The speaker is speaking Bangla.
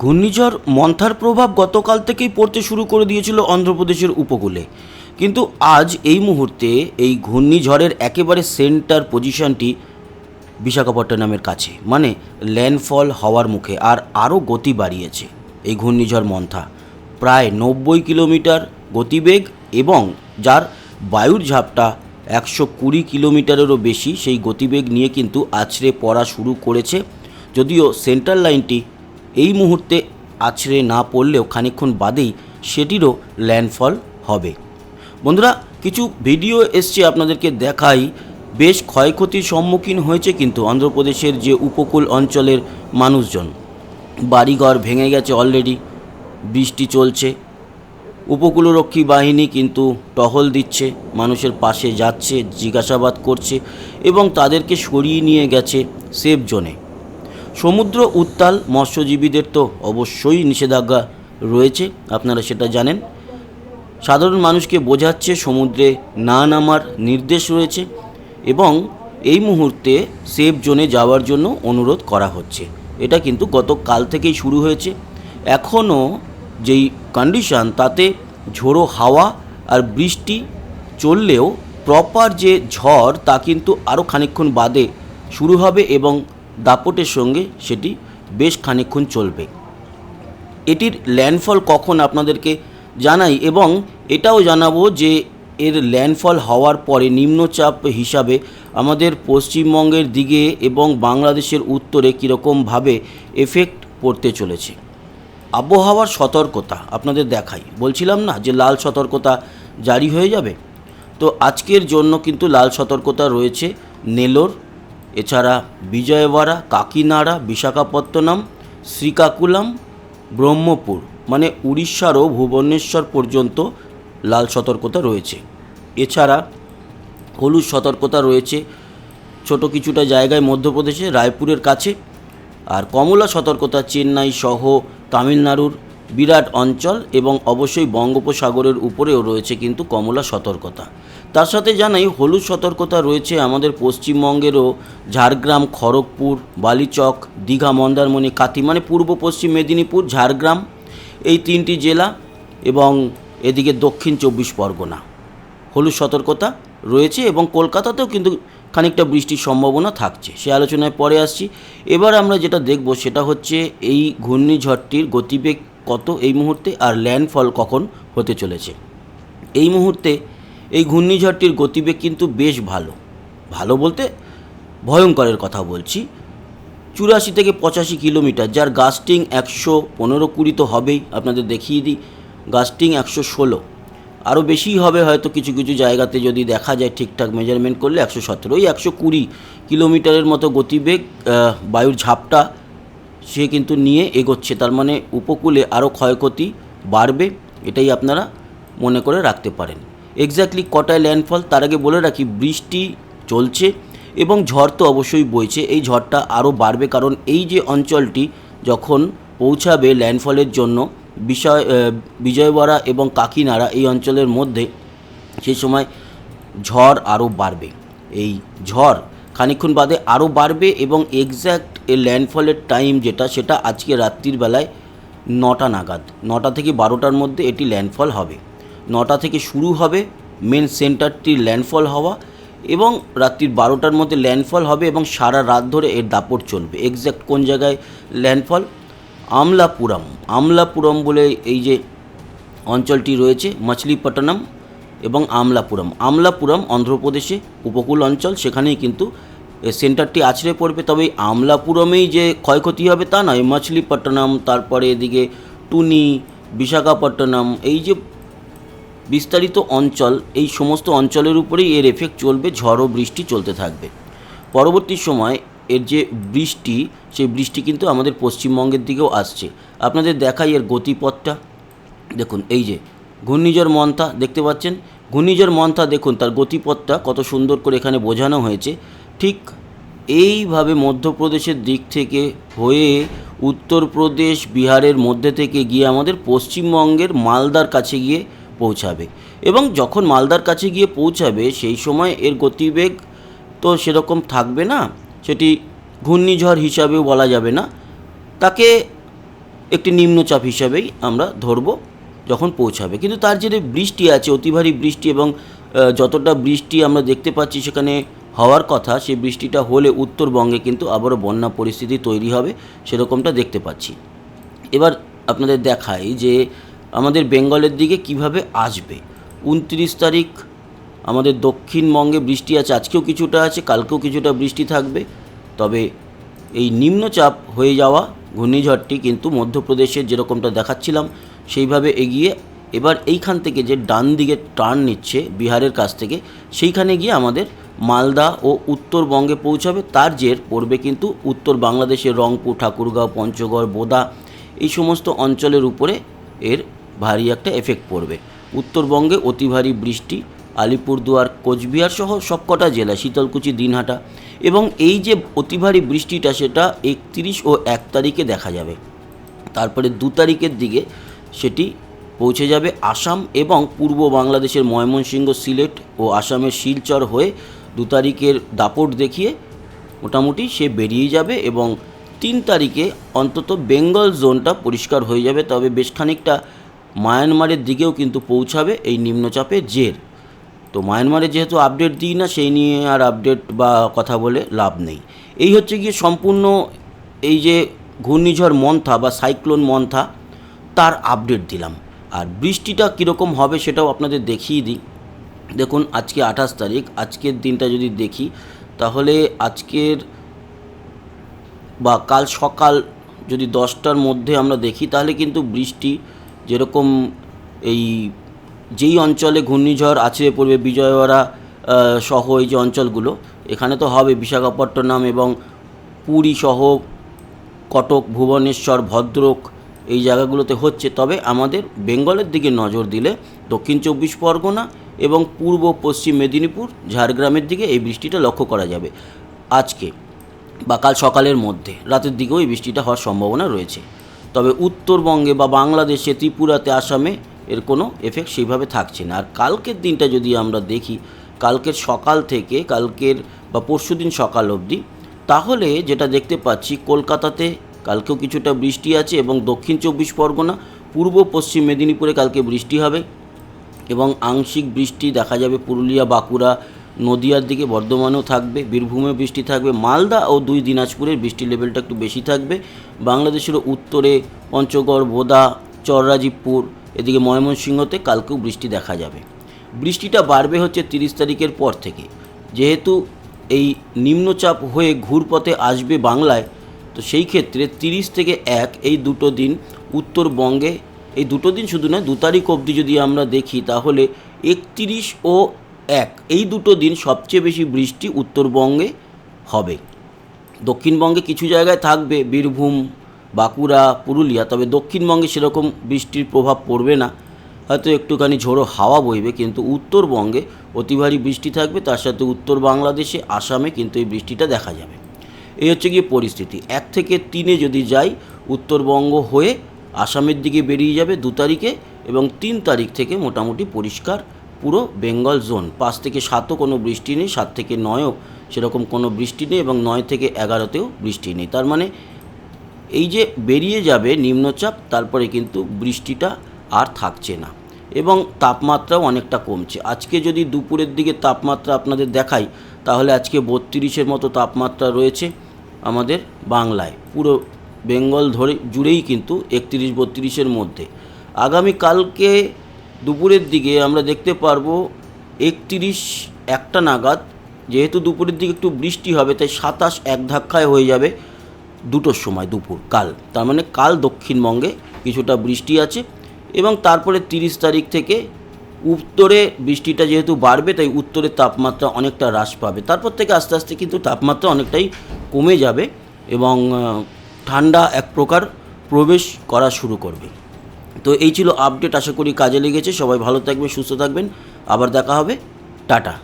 ঘূর্ণিঝড় মন্থার প্রভাব গতকাল থেকেই পড়তে শুরু করে দিয়েছিল অন্ধ্রপ্রদেশের উপকূলে। কিন্তু আজ এই মুহূর্তে এই ঘূর্ণিঝড়ের একেবারে সেন্টার পজিশনটি বিশাখাপট্টনমের কাছে। মানে ল্যান্ডফল হওয়ার মুখে আর আরও গতি বাড়িয়েছে এই ঘূর্ণিঝড় মন্থা। প্রায় নব্বই কিলোমিটার গতিবেগ এবং যার বায়ুর ঝাপটা একশো কুড়ি কিলোমিটারেরও বেশি সেই গতিবেগ নিয়ে কিন্তু আছড়ে পড়া শুরু করেছে। যদিও সেন্ট্রাল লাইনটি এই মুহূর্তে আছড়ে না পড়লেও খানিকক্ষণ বাদেই সেটিরও ল্যান্ডফল হবে। বন্ধুরা, কিছু ভিডিও এসছে আপনাদেরকে দেখাই। বেশ ক্ষয়ক্ষতির সম্মুখীন হয়েছে কিন্তু অন্ধ্রপ্রদেশের যে উপকূল অঞ্চলের মানুষজন। বাড়িঘর ভেঙে গেছে অলরেডি বৃষ্টি চলছে। উপকূলরক্ষী বাহিনী কিন্তু টহল দিচ্ছে, মানুষের পাশে যাচ্ছে, জিজ্ঞাসাবাদ করছে এবং তাদেরকে সরিয়ে নিয়ে গেছে সেফ জোনে। সমুদ্র উত্তাল মৎস্যজীবীদের তো অবশ্যই নিষেধাজ্ঞা রয়েছে, আপনারা সেটা জানেন। সাধারণ মানুষকে বোঝাচ্ছে সমুদ্রে না নামার নির্দেশ রয়েছে এবং এই মুহূর্তে সেফ জোনে যাওয়ার জন্য অনুরোধ করা হচ্ছে। এটা কিন্তু গতকাল থেকেই শুরু হয়েছে। এখনও যেই কন্ডিশন তাতে ঝোড়ো হাওয়া আর বৃষ্টি চললেও প্রপার যে ঝড়, তা কিন্তু আরও খানিকক্ষণ বাদে শুরু হবে এবং দাপটের সঙ্গে সেটি বেশ খানিকক্ষণ চলবে। এটির ল্যান্ডফল কখন আপনাদেরকে জানাই এবং এটাও জানাব যে এর ল্যান্ডফল হওয়ার পরে নিম্নচাপ হিসাবে আমাদের পশ্চিমবঙ্গের দিকে এবং বাংলাদেশের উত্তরে কীরকমভাবে এফেক্ট পড়তে চলেছে। আবহাওয়ার সতর্কতা আপনাদের দেখাই। বলছিলাম না যে লাল সতর্কতা জারি হয়ে যাবে? তো আজকের জন্য কিন্তু লাল সতর্কতা রয়েছে নেলোর এছাড়া বিজয়ওয়াড়া, কাকিনাড়া, বিশাখাপত্তনম, শ্রীকাকুলাম, ব্রহ্মপুর মানে উড়িষ্যারও ভুবনেশ্বর পর্যন্ত লাল সতর্কতা রয়েছে। এছাড়া হলুদ সতর্কতা রয়েছে ছোট কিছুটা জায়গায় মধ্যপ্রদেশে, রায়পুরের কাছে। আর কমলা সতর্কতা চেন্নাই সহ তামিলনাড়ুর বিরাট অঞ্চল এবং অবশ্যই বঙ্গোপসাগরের উপরেও রয়েছে কিন্তু কমলা সতর্কতা। তার সাথে জানাই, হলুদ সতর্কতা রয়েছে আমাদের পশ্চিমবঙ্গেরও। ঝাড়গ্রাম, খড়গপুর, বালিচক, দীঘা, মন্দারমণি কাতি মানে পূর্ব, পশ্চিম মেদিনীপুর, ঝাড়গ্রাম, এই তিনটি জেলা এবং এদিকে দক্ষিণ চব্বিশ পরগনা। হলুদ সতর্কতা রয়েছে এবং কলকাতাতেও কিন্তু খানিকটা বৃষ্টির সম্ভাবনা থাকছে। সে আলোচনায় পরে আসছি। এবার আমরা যেটা দেখব সেটা হচ্ছে এই ঘূর্ণিঝড়টির গতিবেগ কত এই মুহূর্তে আর ল্যান্ডফল কখন হতে চলেছে। এই মুহূর্তে এই ঘূর্ণিঝড়টির গতিবেগ কিন্তু বেশ ভালো। ভালো বলতে ভয়ঙ্করের কথা বলছি। চুরাশি থেকে পঁচাশি কিলোমিটার, যার গাস্টিং একশো পনেরো কুড়ি তো হবেই, আপনাদের দেখিয়ে দিই। গাস্টিং একশো ষোলো। আরও বেশিই হবে হয়তো কিছু কিছু জায়গাতে যদি দেখা যায় ঠিকঠাক মেজারমেন্ট করলে একশো সতেরো ওই একশো কুড়ি কিলোমিটারের মতো গতিবেগ বায়ুর ঝাপটা সে কিন্তু নিয়ে এগোচ্ছে। তার মানে উপকূলে আরও ক্ষয়ক্ষতি বাড়বে, এটাই আপনারা মনে করে রাখতে পারেন। এক্স্যাক্টলি কটায় ল্যান্ডফল তার আগে বলে রাখি বৃষ্টি চলছে এবং ঝড় তো অবশ্যই বইছে। এই ঝড়টা আরও বাড়বে কারণ এই যে অঞ্চলটি যখন পৌঁছাবে ল্যান্ডফলের জন্য বিষয় আহ, বিজয়ওয়াড়া এবং কাকিনাড়া এই অঞ্চলের মধ্যে সেই সময় ঝড় আরও বাড়বে। এই ঝড় খানিকক্ষণ বাদে আরও বাড়বে এবং এক্স্যাক্ট এই ল্যান্ডফলের টাইম যেটা সেটা আজকে রাত্রির বেলায় নটা নাগাদ নটা থেকে বারোটার মধ্যে এটি ল্যান্ডফল হবে। নটা থেকে শুরু হবে। মেন সেন্টারটির ল্যান্ডফল হওয়া এবং রাত্রির বারোটার মধ্যে ল্যান্ডফল হবে এবং সারা রাত ধরে এর দাপট চলবে। এক্স্যাক্ট কোন জায়গায় ল্যান্ডফল আমলাপুরম। আমলাপুরম বলে এই যে অঞ্চলটি রয়েছে, মাছলিপট্টনম এবং আমলাপুরম। আমলাপুরম অন্ধ্রপ্রদেশে উপকূল অঞ্চল, সেখানেই কিন্তু সেন্টারটি আছড়ে পড়বে। তবে আমলাপুরমেই যে ক্ষয়ক্ষতি হবে তা নয়। মাছলিপট্টনম, তারপরে এদিকে টুনি, বিশাখাপট্টনম, এই যে বিস্তারিত অঞ্চল, এই সমস্ত অঞ্চলের উপরেই এর এফেক্ট চলবে, ঝড় ও বৃষ্টি চলতে থাকবে। পরবর্তী সময় এর যে বৃষ্টি, সেই বৃষ্টি কিন্তু আমাদের পশ্চিমবঙ্গের দিকেও আসছে। আপনাদের দেখাই এর গতিপথটা। দেখুন, এই যে ঘূর্ণিঝড় মন্থা, দেখতে পাচ্ছেন? ঘূর্ণিঝড় মন্থা, দেখুন, তার গতিপথটা কত সুন্দর করে এখানে বোঝানো হয়েছে। ঠিক এইভাবে মধ্যপ্রদেশের দিক থেকে হয়ে উত্তরপ্রদেশ, বিহারের মধ্যে থেকে গিয়ে আমাদের পশ্চিমবঙ্গের মালদার কাছে গিয়ে পৌঁছাবে। এবং যখন মালদার কাছে গিয়ে পৌঁছাবে, সেই সময় এর গতিবেগ তো সেরকম থাকবে না, সেটি ঘূর্ণিঝড় হিসাবেও বলা যাবে না। তাকে একটি নিম্নচাপ হিসাবেই আমরা ধরব যখন পৌঁছাবে। কিন্তু তার যে বৃষ্টি আছে, অতি ভারী বৃষ্টি এবং যতটা বৃষ্টি আমরা দেখতে পাচ্ছি সেখানে হওয়ার কথা সেই বৃষ্টিটা হলে উত্তরবঙ্গে কিন্তু আবারও বন্যা পরিস্থিতি তৈরি হবে, সেরকমটা দেখতে পাচ্ছি। এবার আপনাদের দেখাই যে আমাদের বেঙ্গলের দিকে কীভাবে আসবে? উনত্রিশ তারিখ, আমাদের দক্ষিণবঙ্গে বৃষ্টি আছে, আজকেও কিছুটা আছে, কালকেও কিছুটা বৃষ্টি থাকবে। তবে এই নিম্নচাপ হয়ে যাওয়া ঘূর্ণিঝড়টি কিন্তু মধ্যপ্রদেশের যেরকমটা দেখাচ্ছিলাম, সেইভাবে এগিয়ে এবার এইখান থেকে যে ডান দিকে টার্ন নিচ্ছে বিহারের কাছ থেকে, সেইখানে গিয়ে আমাদের মালদা ও উত্তরবঙ্গে পৌঁছাবে। তার জের পড়বে কিন্তু উত্তর বাংলাদেশের রংপুর, ঠাকুরগাঁও, পঞ্চগড়, বোদা, এই সমস্ত অঞ্চলের উপরে এর ভারী একটা এফেক্ট পড়বে। উত্তরবঙ্গে অতি ভারী বৃষ্টি, আলিপুরদুয়ার, কোচবিহার সহ সবকটা জেলা শীতলকুচি, দিনহাটা এবং এই যে অতি ভারী বৃষ্টিটা সেটা একত্রিশ ও এক তারিখে দেখা যাবে। তারপরে দু তারিখের দিকে সেটি পৌঁছে যাবে আসাম এবং পূর্ব বাংলাদেশের ময়মনসিংহ, সিলেট ও আসামের শিলচর হয়ে দু তারিখের দাপট দেখিয়ে মোটামুটি সে বেরিয়ে যাবে এবং তিন তারিখে অন্তত বেঙ্গল জোনটা পরিষ্কার হয়ে যাবে। তবে বেশ খানিকটা মায়ানমারের দিকেও কিন্তু পৌঁছাবে এই নিম্নচাপের জের। তো মায়ানমারে যেহেতু আপডেট দিই না, সেই নিয়ে আর আপডেট বা কথা বলে লাভ নেই। এই হচ্ছে গিয়ে সম্পূর্ণ এই যে ঘূর্ণিঝড় মন্থা বা সাইক্লোন মন্থা, তার আপডেট দিলাম। আর বৃষ্টিটা কীরকম হবে সেটাও আপনাদের দেখিয়ে দিই। দেখুন, আজকে আঠাশ তারিখ, আজকের দিনটা যদি দেখি, তাহলে আজকের বা কাল সকাল যদি দশটার মধ্যে আমরা দেখি, তাহলে কিন্তু বৃষ্টি যেরকম এই যেই অঞ্চলে ঘূর্ণিঝড় আছে পড়বে বিজয়ওয়াড়া সহ এই যে অঞ্চলগুলো, এখানে তো হবে বিশাখাপট্টনম এবং পুরী সহ কটক, ভুবনেশ্বর, ভদ্রক এই জায়গাগুলোতে হচ্ছে। তবে আমাদের বেঙ্গলের দিকে নজর দিলে দক্ষিণ চব্বিশ পরগনা এবং পূর্ব পশ্চিম মেদিনীপুর, ঝাড়গ্রামের দিকে এই বৃষ্টিটা লক্ষ্য করা যাবে আজকে বা কাল সকালের মধ্যে। রাতের দিকেও এই বৃষ্টিটা হওয়ার সম্ভাবনা রয়েছে। তবে উত্তরবঙ্গে বা বাংলাদেশে, ত্রিপুরাতে, আসামে এর কোনো এফেক্ট সেইভাবে থাকছে না। আর কালকের দিনটা যদি আমরা দেখি, কালকের সকাল থেকে, কালকের বা পরশুদিন সকাল অবধি, তাহলে যেটা দেখতে পাচ্ছি, কলকাতাতে কালকেও কিছুটা বৃষ্টি আছে এবং দক্ষিণ চব্বিশ পরগনা, পূর্ব পশ্চিম মেদিনীপুরে কালকে বৃষ্টি হবে এবং আংশিক বৃষ্টি দেখা যাবে পুরুলিয়া, বাঁকুড়া নদিয়ার দিকে বর্ধমানেও থাকবে বীরভূমে বৃষ্টি থাকবে, মালদা ও দুই দিনাজপুরের বৃষ্টির লেভেলটা একটু বেশি থাকবে। বাংলাদেশেরও উত্তরে পঞ্চগড়, বোদা, চররাজীবপুর, এদিকে ময়মনসিংহতে কালকেও বৃষ্টি দেখা যাবে। বৃষ্টিটা বাড়বে হচ্ছে তিরিশ তারিখের পর থেকে। যেহেতু এই নিম্নচাপ হয়ে ঘুরপথে আসবে বাংলায়, তো সেই ক্ষেত্রে তিরিশ থেকে এক এই দুটো দিন উত্তরবঙ্গে, এই দুটো দিন শুধু নয়, দু তারিখ অবধি যদি আমরা দেখি, তাহলে একত্রিশ ও এক, এই দুটো দিন সবচেয়ে বেশি বৃষ্টি উত্তরবঙ্গে হবে। দক্ষিণবঙ্গে কিছু জায়গায় থাকবে বীরভূম, বাঁকুড়া, পুরুলিয়া, তবে দক্ষিণবঙ্গে সেরকম বৃষ্টির প্রভাব পড়বে না। হয়তো একটুখানি ঝোড়ো হাওয়া বইবে, কিন্তু উত্তরবঙ্গে অতি ভারী বৃষ্টি থাকবে। তার সাথে উত্তর বাংলাদেশে, আসামে কিন্তু এই বৃষ্টিটা দেখা যাবে। এই হচ্ছে গিয়ে পরিস্থিতি। এক থেকে তিনে যদি যাই, উত্তরবঙ্গ হয়ে আসামের দিকে বেরিয়ে যাবে দু তারিখে এবং তিন তারিখ থেকে মোটামুটি পরিষ্কার পুরো বেঙ্গল জোন। পাঁচ থেকে সাতও কোনো বৃষ্টি নেই, সাত থেকে নয়ও সেরকম কোনো বৃষ্টি নেই এবং নয় থেকে এগারোতেও বৃষ্টি নেই। তার মানে এই যে বেরিয়ে যাবে নিম্নচাপ, তারপরে কিন্তু বৃষ্টিটা আর থাকছে না এবং তাপমাত্রাও অনেকটা কমছে। আজকে যদি দুপুরের দিকে তাপমাত্রা আপনাদের দেখাই, তাহলে আজকে বত্রিশের মতো তাপমাত্রা রয়েছে আমাদের বাংলায়। পুরো বেঙ্গল ধরে, জুড়েই কিন্তু একত্রিশ বত্রিশের মধ্যে। আগামী কালকে দুপুরের দিকে আমরা দেখতে পারব একত্রিশ একটা নাগাদ। যেহেতু দুপুরের দিকে একটু বৃষ্টি হবে, তাই সাতাশ এক ধাক্কায় হয়ে যাবে দুটোর সময় দুপুর, কাল। তার মানে কাল দক্ষিণবঙ্গে কিছুটা বৃষ্টি আছে এবং তারপরে তিরিশ তারিখ থেকে উত্তরে বৃষ্টিটা যেহেতু বাড়বে, তাই উত্তরের তাপমাত্রা অনেকটা হ্রাস পাবে। তারপর থেকে আস্তে আস্তে কিন্তু তাপমাত্রা অনেকটাই কমে যাবে এবং ঠান্ডা এক প্রকার প্রবেশ করা শুরু করবে। তো এই ছিল আপডেট আশা করি কাজে লেগেছে। সবাই ভালো থাকবেন, সুস্থ থাকবেন। আবার দেখা হবে। টাটা।